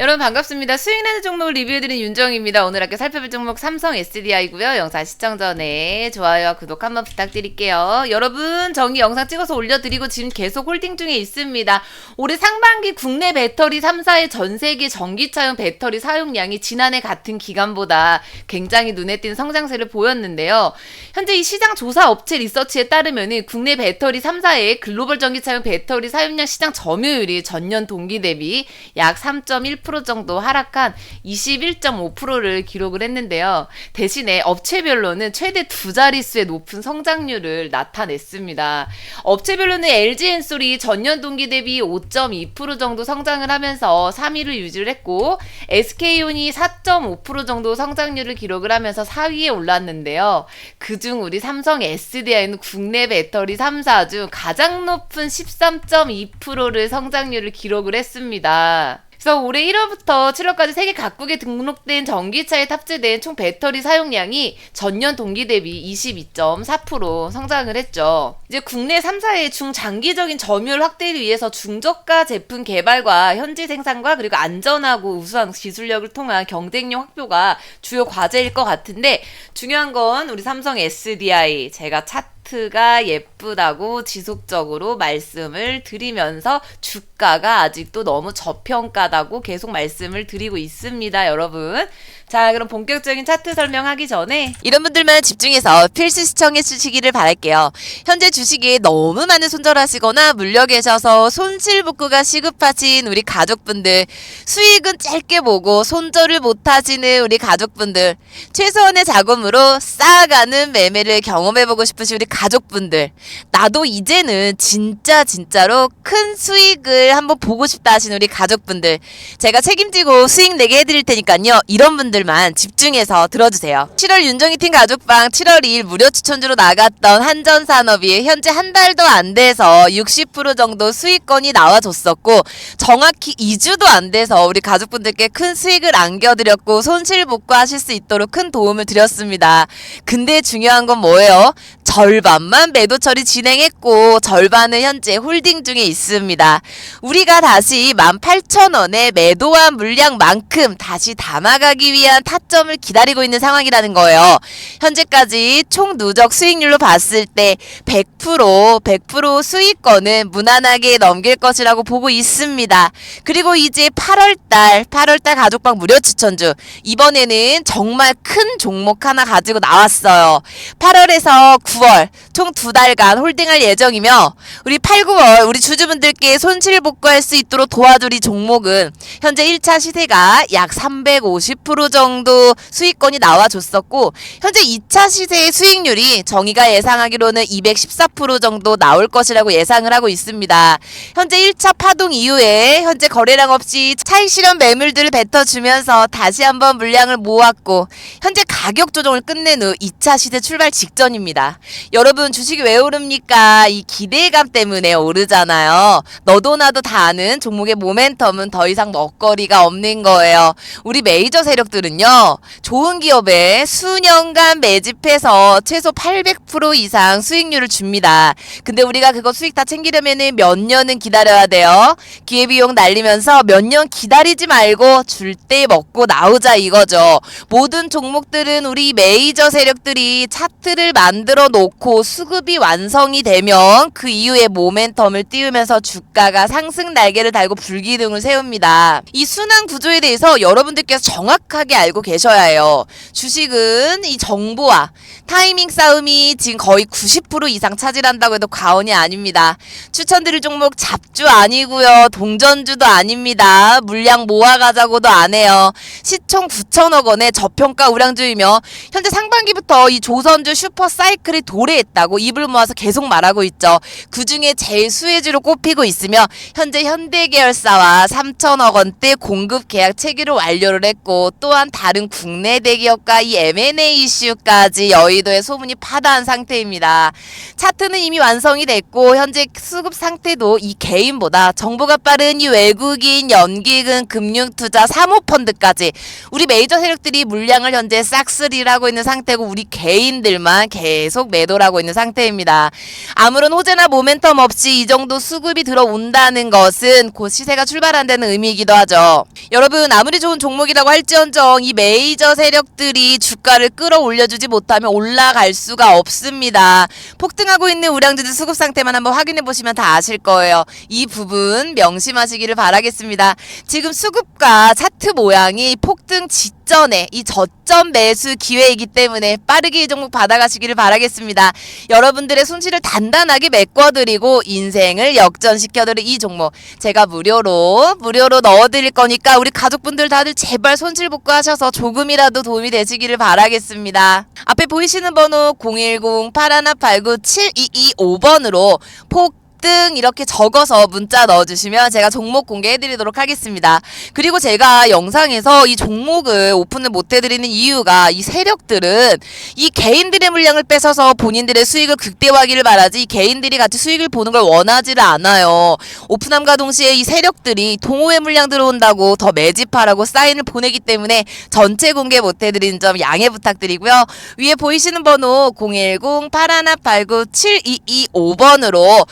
여러분 반갑습니다. 수익나는 종목을 리뷰해드린 윤정입니다. 오늘 학교 살펴볼 종목 삼성 SDI고요. 영상 시청 전에 좋아요와 구독 한번 부탁드릴게요. 여러분 정의 영상 찍어서 올려드리고 지금 계속 홀딩 중에 있습니다. 올해 상반기 국내 배터리 3사의 전 세계 전기차용 배터리 사용량이 지난해 같은 기간보다 굉장히 눈에 띈 성장세를 보였는데요. 현재 이 시장 조사 업체 리서치에 따르면 국내 배터리 3사의 글로벌 전기차용 배터리 사용량 시장 점유율이 전년 동기 대비 약 3.1% 정도 하락한 21.5%를 기록을 했는데요. 대신에 업체별로는 최대 두 자릿수의 높은 성장률을 나타냈습니다. 업체별로는 LG 엔솔이 전년 동기 대비 5.2% 정도 성장을 하면서 3위를 유지를 했고 SK온이 4.5% 정도 성장률을 기록을 하면서 4위에 올랐는데요. 그중 우리 삼성 SDI는 국내 배터리 3사 중 가장 높은 13.2%를 성장률을 기록을 했습니다. 그래서 올해 1월부터 7월까지 세계 각국에 등록된 전기차에 탑재된 총 배터리 사용량이 전년 동기 대비 22.4% 성장을 했죠. 이제 국내 3사의 중장기적인 점유율 확대를 위해서 중저가 제품 개발과 현지 생산과 그리고 안전하고 우수한 기술력을 통한 경쟁력 확보가 주요 과제일 것 같은데 중요한 건 우리 삼성 SDI 제가 차 차트가 예쁘다고 지속적으로 말씀을 드리면서 주가가 아직도 너무 저평가다고 계속 말씀을 드리고 있습니다, 여러분. 자, 그럼 본격적인 차트 설명하기 전에 이런 분들만 집중해서 필수 시청해 주시기를 바랄게요. 현재 주식에 너무 많은 손절하시거나 물려 계셔서 손실 복구가 시급하신 우리 가족분들, 수익은 짧게 보고 손절을 못 하시는 우리 가족분들, 최소한의 자금으로 쌓아가는 매매를 경험해 보고 싶으신 우리 가족분들, 나도 이제는 진짜 진짜로 큰 수익을 한번 보고 싶다 하시는 우리 가족분들, 제가 책임지고 수익 내게 해드릴 테니까요. 이런 분들 만 집중해서 들어주세요. 7월 윤정희 팀 가족방 7월 2일 무료 추천주로 나갔던 한전산업이 현재 한 달도 안 돼서 60% 정도 수익권이 나와줬었고 정확히 2주도 안 돼서 우리 가족분들께 큰 수익을 안겨드렸고 손실 복구하실 수 있도록 큰 도움을 드렸습니다. 근데 중요한 건 뭐예요? 절반만 매도 처리 진행했고 절반은 현재 홀딩 중에 있습니다. 우리가 다시 18,000원에 매도한 물량만큼 다시 담아가기 위한 타점을 기다리고 있는 상황이라는 거예요. 현재까지 총 누적 수익률로 봤을 때 100% 100% 수익권은 무난하게 넘길 것이라고 보고 있습니다. 그리고 이제 8월달 8월달 가족방 무료 추천주 이번에는 정말 큰 종목 하나 가지고 나왔어요. 8월에서 9월 총 두 달간 홀딩할 예정이며 우리 8, 9월 우리 주주분들께 손실 복구할 수 있도록 도와줄 이 종목은 현재 1차 시세가 약 350% 정도 수익권이 나와줬었고 현재 2차 시세의 수익률이 정의가 예상하기로는 214% 정도 나올 것이라고 예상을 하고 있습니다. 현재 1차 파동 이후에 현재 거래량 없이 차익 실현 매물들을 뱉어주면서 다시 한번 물량을 모았고 현재 가격 조정을 끝낸 후 2차 시세 출발 직전입니다. 여러분 주식이 왜 오릅니까? 이 기대감 때문에 오르잖아요. 너도 나도 다 아는 종목의 모멘텀은 더 이상 먹거리가 없는 거예요. 우리 메이저 세력들은요. 좋은 기업에 수년간 매집해서 최소 800% 이상 수익률을 줍니다. 근데 우리가 그거 수익 다 챙기려면은 몇 년은 기다려야 돼요. 기회비용 날리면서 몇 년 기다리지 말고 줄 때 먹고 나오자 이거죠. 모든 종목들은 우리 메이저 세력들이 차트를 만들어 놓고 수급이 완성이 되면 그 이후에 모멘텀을 띄우면서 주가가 상승 날개를 달고 불기둥을 세웁니다. 이 순환 구조에 대해서 여러분들께서 정확하게 알고 계셔야 해요. 주식은 이 정보와 타이밍 싸움이 지금 거의 90% 이상 차지한다고 해도 과언이 아닙니다. 추천드릴 종목 잡주 아니고요. 동전주도 아닙니다. 물량 모아가자고도 안 해요. 시총 9천억 원의 저평가 우량주이며 현재 상반기부터 이 조선주 슈퍼 사이클이 도래했다 고 입을 모아서 계속 말하고 있죠. 그 중에 제일 수혜주로 꼽히고 있으며 현재 현대계열사와 3천억 원대 공급 계약 체결을 완료를 했고 또한 다른 국내 대기업과 이 M&A 이슈까지 여의도에 소문이 파다한 상태입니다. 차트는 이미 완성이 됐고 현재 수급 상태도 이 개인보다 정보가 빠른 이 외국인 연기금 금융투자 사모펀드까지 우리 메이저 세력들이 물량을 현재 싹쓸이를 하고 있는 상태고 우리 개인들만 계속 매도를 하고 있는 있는 상태입니다. 아무런 호재나 모멘텀 없이 이 정도 수급이 들어온다는 것은 곧 시세가 출발한다는 의미이기도 하죠. 여러분 아무리 좋은 종목이라고 할지언정 이 메이저 세력들이 주가를 끌어올려주지 못하면 올라갈 수가 없습니다. 폭등하고 있는 우량주들 수급 상태만 한번 확인해 보시면 다 아실 거예요. 이 부분 명심하시기를 바라겠습니다. 지금 수급과 차트 모양이 폭등 직전에 이 저점 매수 기회이기 때문에 빠르게 이 종목 받아가시기를 바라겠습니다. 여러분들의 손실을 단단하게 메꿔드리고 인생을 역전시켜드릴 이 종목 제가 무료로 무료로 넣어드릴 거니까 우리 가족분들 다들 제발 손실 복구하셔서 조금이라도 도움이 되시기를 바라겠습니다. 앞에 보이시는 번호 010-8189-7225번으로 폭 등 이렇게 적어서 문자 넣어주시면 제가 종목 공개해드리도록 하겠습니다. 그리고 제가 영상에서 이 종목을 오픈을 못해드리는 이유가 이 세력들은 이 개인들의 물량을 뺏어서 본인들의 수익을 극대화하기를 바라지 이 개인들이 같이 수익을 보는 걸 원하지를 않아요. 오픈함과 동시에 이 세력들이 동호회 물량 들어온다고 더 매집하라고 사인을 보내기 때문에 전체 공개 못해드리는 점 양해 부탁드리고요. 위에 보이시는 번호 010-8189-7225번으로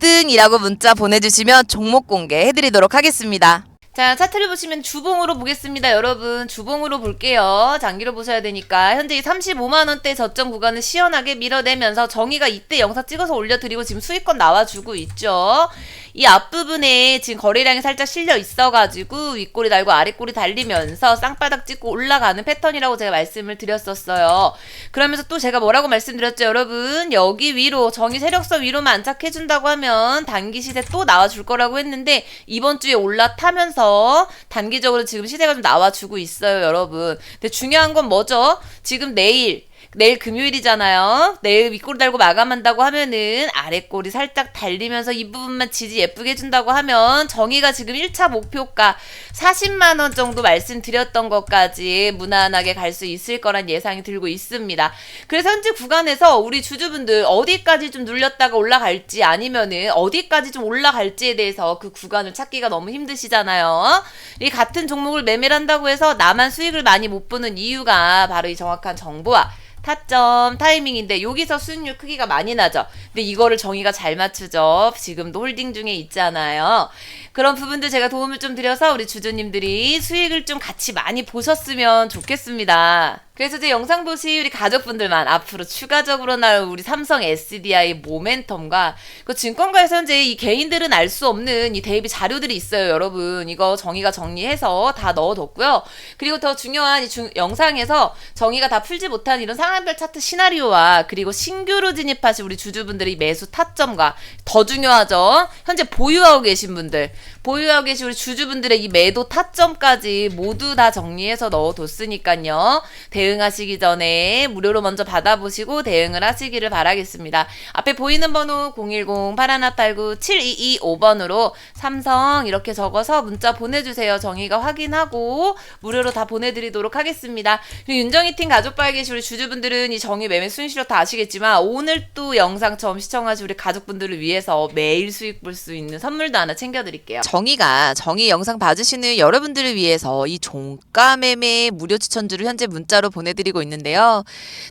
폭등이라고 문자 보내주시면 종목 공개해드리도록 하겠습니다. 자, 차트를 보시면 주봉으로 보겠습니다. 여러분, 주봉으로 볼게요. 장기로 보셔야 되니까. 현재 이 35만원대 저점 구간을 시원하게 밀어내면서 정의가 이때 영상 찍어서 올려드리고 지금 수익권 나와주고 있죠. 이 앞부분에 지금 거래량이 살짝 실려 있어가지고 윗꼬리 달고 아랫꼬리 달리면서 쌍바닥 찍고 올라가는 패턴이라고 제가 말씀을 드렸었어요. 그러면서 또 제가 뭐라고 말씀드렸죠, 여러분? 여기 위로, 정의 세력선 위로만 안착해준다고 하면 단기 시세 또 나와줄 거라고 했는데 이번 주에 올라타면서 단기적으로 지금 시세가 좀 나와주고 있어요, 여러분. 근데 중요한 건 뭐죠? 지금 내일 내일 금요일이잖아요. 내일 윗꼬리 달고 마감한다고 하면은 아랫꼬리 살짝 달리면서 이 부분만 지지 예쁘게 해준다고 하면 정의가 지금 1차 목표가 40만원 정도 말씀드렸던 것까지 무난하게 갈 수 있을 거란 예상이 들고 있습니다. 그래서 현재 구간에서 우리 주주분들 어디까지 좀 눌렸다가 올라갈지 아니면은 어디까지 좀 올라갈지에 대해서 그 구간을 찾기가 너무 힘드시잖아요. 이 같은 종목을 매매를 한다고 해서 나만 수익을 많이 못 보는 이유가 바로 이 정확한 정보와 타점 타이밍인데 여기서 수익률 크기가 많이 나죠. 근데 이거를 정의가 잘 맞추죠. 지금도 홀딩 중에 있잖아요. 그런 부분들 제가 도움을 좀 드려서 우리 주주님들이 수익을 좀 같이 많이 보셨으면 좋겠습니다. 그래서 제 영상 보시 우리 가족분들만 앞으로 추가적으로 나올 우리 삼성 SDI 모멘텀과 그 증권가에서 현재 이 개인들은 알 수 없는 이 대비 자료들이 있어요, 여러분. 이거 정의가 정리해서 다 넣어뒀고요. 그리고 더 중요한 이 중- 영상에서 정의가 다 풀지 못한 이런 상한별 차트 시나리오와 그리고 신규로 진입하신 우리 주주분들의 매수 타점과 더 중요하죠. 현재 보유하고 계신 분들, 보유하고 계신 우리 주주분들의 이 매도 타점까지 모두 다 정리해서 넣어뒀으니까요. 대 응하시기 전에 무료로 먼저 받아보시고 대응을 하시기를 바라겠습니다. 앞에 보이는 번호 010-8189-7225번으로 삼성 이렇게 적어서 문자 보내주세요. 정의가 확인하고 무료로 다 보내드리도록 하겠습니다. 그리고 윤정희 팀 가족바에 계신 우리 주주분들은 이 정의 매매 순실력 다 아시겠지만 오늘 또 영상 처음 시청하신 우리 가족분들을 위해서 매일 수익 볼 수 있는 선물도 하나 챙겨드릴게요. 정의가 정의 영상 봐주시는 여러분들을 위해서 이 종가 매매 무료 추천주를 현재 문자로 보내 드리고 있는데요.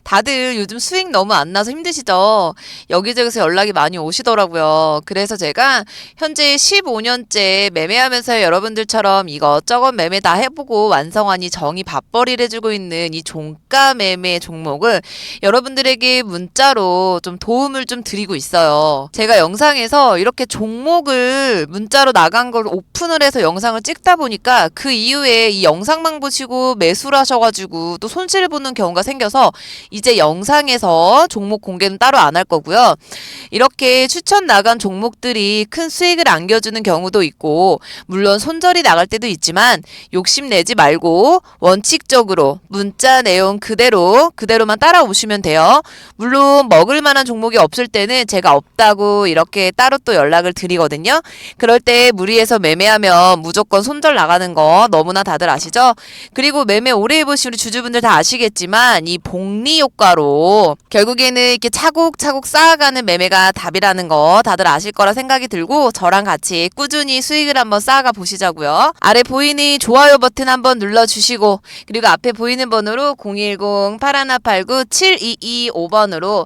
다들 요즘 수익 너무 안 나서 힘드시죠? 여기저기서 연락이 많이 오시더라고요. 그래서 제가 현재 15년째 매매하면서 여러분들처럼 이것저것 매매 다 해보고 완성한 이 정의 밥벌이를 해주고 있는 이 종가 매매 종목을 여러분들에게 문자로 좀 도움을 좀 드리고 있어요. 제가 영상에서 이렇게 종목을 문자로 나간 걸 오픈을 해서 영상을 찍다 보니까 그 이후에 이 영상만 보시고 매수를 하셔가지고 또 손실 을 보는 경우가 생겨서 이제 영상에서 종목 공개는 따로 안 할 거고요. 이렇게 추천 나간 종목들이 큰 수익을 안겨주는 경우도 있고 물론 손절이 나갈 때도 있지만 욕심내지 말고 원칙적으로 문자 내용 그대로 그대로만 따라오시면 돼요. 물론 먹을 만한 종목이 없을 때는 제가 없다고 이렇게 따로 또 연락을 드리거든요. 그럴 때 무리해서 매매하면 무조건 손절 나가는 거 너무나 다들 아시죠? 그리고 매매 오래 해보신 우리 주주분들 다 아시겠지만 이 복리 효과로 결국에는 이렇게 차곡차곡 쌓아가는 매매가 답이라는 거 다들 아실 거라 생각이 들고 저랑 같이 꾸준히 수익을 한번 쌓아가 보시자고요. 아래 보이는 좋아요 버튼 한번 눌러주시고 그리고 앞에 보이는 번호로 010-8189-7225번으로